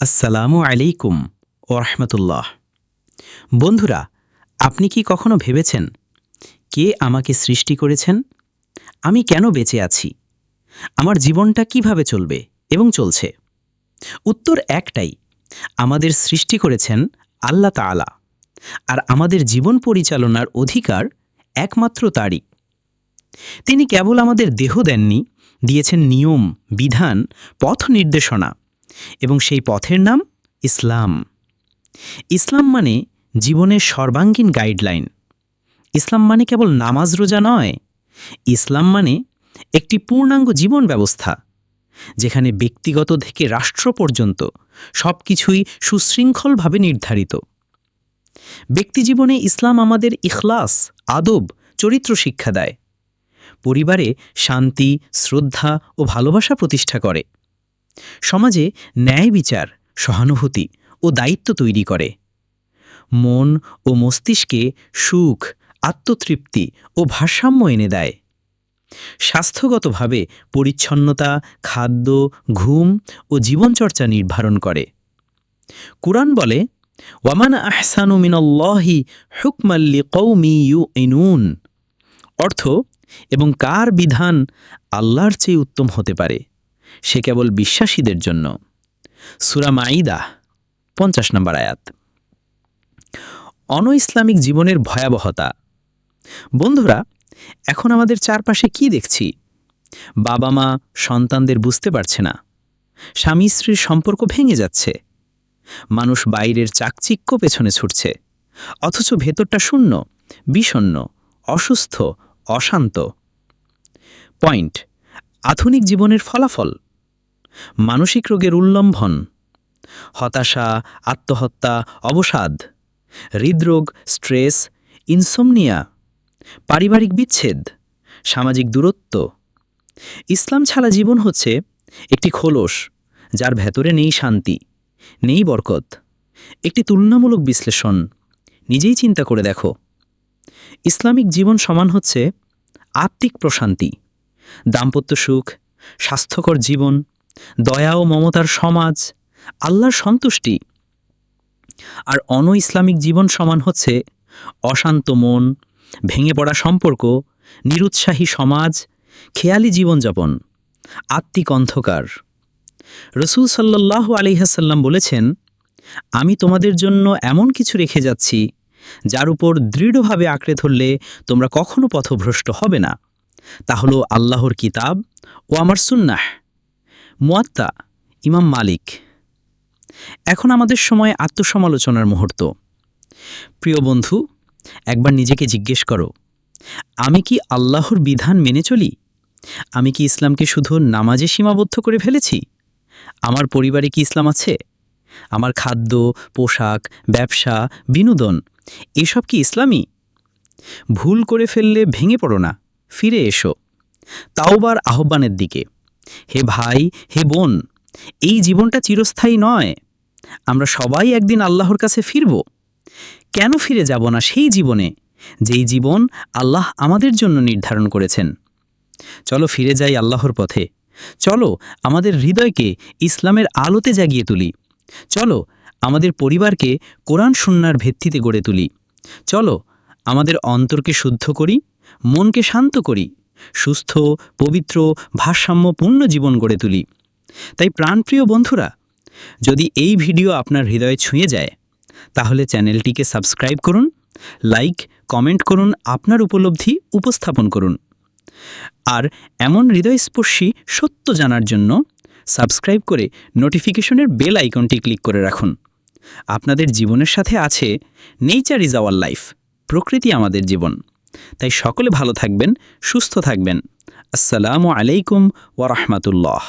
আসসালামু আলাইকুম ও রহমতুল্লাহ। বন্ধুরা, আপনি কি কখনো ভেবেছেন কে আমাকে সৃষ্টি করেছেন? আমি কেন বেঁচে আছি? আমার জীবনটা কীভাবে চলবে এবং চলছে? উত্তর একটাই, আমাদের সৃষ্টি করেছেন আল্লাহ তাআলা আর আমাদের জীবন পরিচালনার অধিকার একমাত্র তারই। তিনি কেবল আমাদের দেহ দেননি, দিয়েছেন নিয়ম, বিধান, পথ নির্দেশনা এবং সেই পথের নাম ইসলাম। ইসলাম মানে জীবনের সর্বাঙ্গীন গাইডলাইন। ইসলাম মানে কেবল নামাজ রোজা নয়। ইসলাম মানে একটি পূর্ণাঙ্গ জীবন ব্যবস্থা, যেখানে ব্যক্তিগত থেকে রাষ্ট্র পর্যন্ত সব কিছুই সুশৃঙ্খলভাবে নির্ধারিত। ব্যক্তিজীবনে ইসলাম আমাদের ইখলাস, আদব, চরিত্র শিক্ষা দেয়। পরিবারে শান্তি, শ্রদ্ধা ও ভালোবাসা প্রতিষ্ঠা করে। সমাজে ন্যায় বিচার, সহানুভূতি ও দায়িত্ব তৈরি করে। মন ও মস্তিষ্কে সুখ, আত্মতৃপ্তি ও ভারসাম্য এনে দেয়। স্বাস্থ্যগতভাবে পরিচ্ছন্নতা, খাদ্য, ঘুম ও জীবনচর্চা নির্ধারণ করে। কুরআন বলে, ওয়ামান আহসানু মিনাল্লাহি হুকমাল্লি কৌমি ইউ ইনুন অর্থ, এবং কার বিধান আল্লাহর চেয়ে উত্তম হতে পারে। সে কেবল বিশ্বাসীদের জন্য। সুরা মাইদা পঞ্চাশ নম্বর আয়াত। অন ইসলামিক জীবনের ভয়াবহতা। বন্ধুরা, এখন আমাদের চারপাশে কি দেখছি? বাবা মা, সন্তানদের বুঝতে পারছে না। স্বামী স্ত্রীর সম্পর্ক ভেঙে যাচ্ছে। মানুষ বাইরের চাকচিক্য পেছনে ছুটছে। অথচ ভেতরটা শূন্য বিষণ্ন অসুস্থ, অশান্ত। পয়েন্ট আধুনিক জীবনের ফলাফল। মানসিক রোগের উল্লম্ভন হতাশা, আত্মহত্যা, অবসাদ, হৃদরোগ, স্ট্রেস, ইনসোমনিয়া, পারিবারিক বিচ্ছেদ, সামাজিক দূরত্ব। ইসলাম ছাড়া জীবন হচ্ছে একটি খোলস যার ভেতরে নেই শান্তি, নেই বরকত। একটি তুলনামূলক বিশ্লেষণ, নিজেই চিন্তা করে দেখো। ইসলামিক জীবন সমান হচ্ছে আত্মিক প্রশান্তি। দাম্পত্য সুখ, স্বাস্থ্যকর জীবন, দয়া ও মমতার সমাজ, আল্লাহর সন্তুষ্টি। আর অন ইসলামিক জীবন সমান হচ্ছে অশান্ত মন, ভেঙে পড়া সম্পর্ক, নিরুৎসাহী সমাজ, খেয়ালি জীবনযাপন, আত্মিক অন্ধকার। রসুল সাল্লাহ আলিহাসাল্লাম বলেছেন, আমি তোমাদের জন্য এমন কিছু রেখে যাচ্ছি, যার উপর দৃঢ়ভাবে আঁকড়ে ধরলে তোমরা কখনো পথভ্রষ্ট হবে না। তা হলো আল্লাহর কিতাব ও আমার সুন্নাহ। মুয়াত্তা, ইমাম মালিক। এখন আমাদের সময় আত্মসমালোচনার মুহূর্ত। প্রিয় বন্ধু, একবার নিজেকে জিজ্ঞেস করো, আমি কি আল্লাহর বিধান মেনে চলি? আমি কি ইসলামকে শুধু নামাজে সীমাবদ্ধ করে ফেলেছি? আমার পরিবারে কি ইসলাম আছে? আমার খাদ্য, পোশাক, ব্যবসা, বিনোদন, এসব কি ইসলামী ভুল করে ফেললে ভেঙে পড়ো না। ফিরে এসো। তাওবার আহ্বানের দিকে, হে ভাই, হে বোন, এই জীবনটা চিরস্থায়ী নয়। আমরা সবাই একদিন আল্লাহর কাছে ফিরব। কেন ফিরে যাব না সেই জীবনে, যেই জীবন আল্লাহ আমাদের জন্য নির্ধারণ করেছেন? চলো ফিরে যাই আল্লাহর পথে। চলো আমাদের হৃদয়কে ইসলামের আলোতে জাগিয়ে তুলি। চলো আমাদের পরিবারকে কোরআন সুন্নার ভিত্তিতে গড়ে তুলি। চলো আমাদের অন্তরকে শুদ্ধ করি। মনকে শান্ত করি, সুস্থ, পবিত্র, ভারসাম্যপূর্ণ জীবন গড়ে তুলি। তাই প্রাণপ্রিয় বন্ধুরা, যদি এই ভিডিও আপনার হৃদয়ে ছুঁয়ে যায়, তাহলে চ্যানেলটিকে সাবস্ক্রাইব করুন, লাইক, কমেন্ট করুন, আপনার উপলব্ধি উপস্থাপন করুন। আর এমন হৃদয়স্পর্শী সত্য জানার জন্য সাবস্ক্রাইব করে নোটিফিকেশনের বেল আইকনটি ক্লিক করে রাখুন। আপনাদের জীবনের সাথে আছে নেচার ইজ আওয়ার লাইফ প্রকৃতি আমাদের জীবন। তাই সকলে ভালো থাকবেন সুস্থ থাকবেন। আসসালামু আলাইকুম ওরহমতুল্লাহ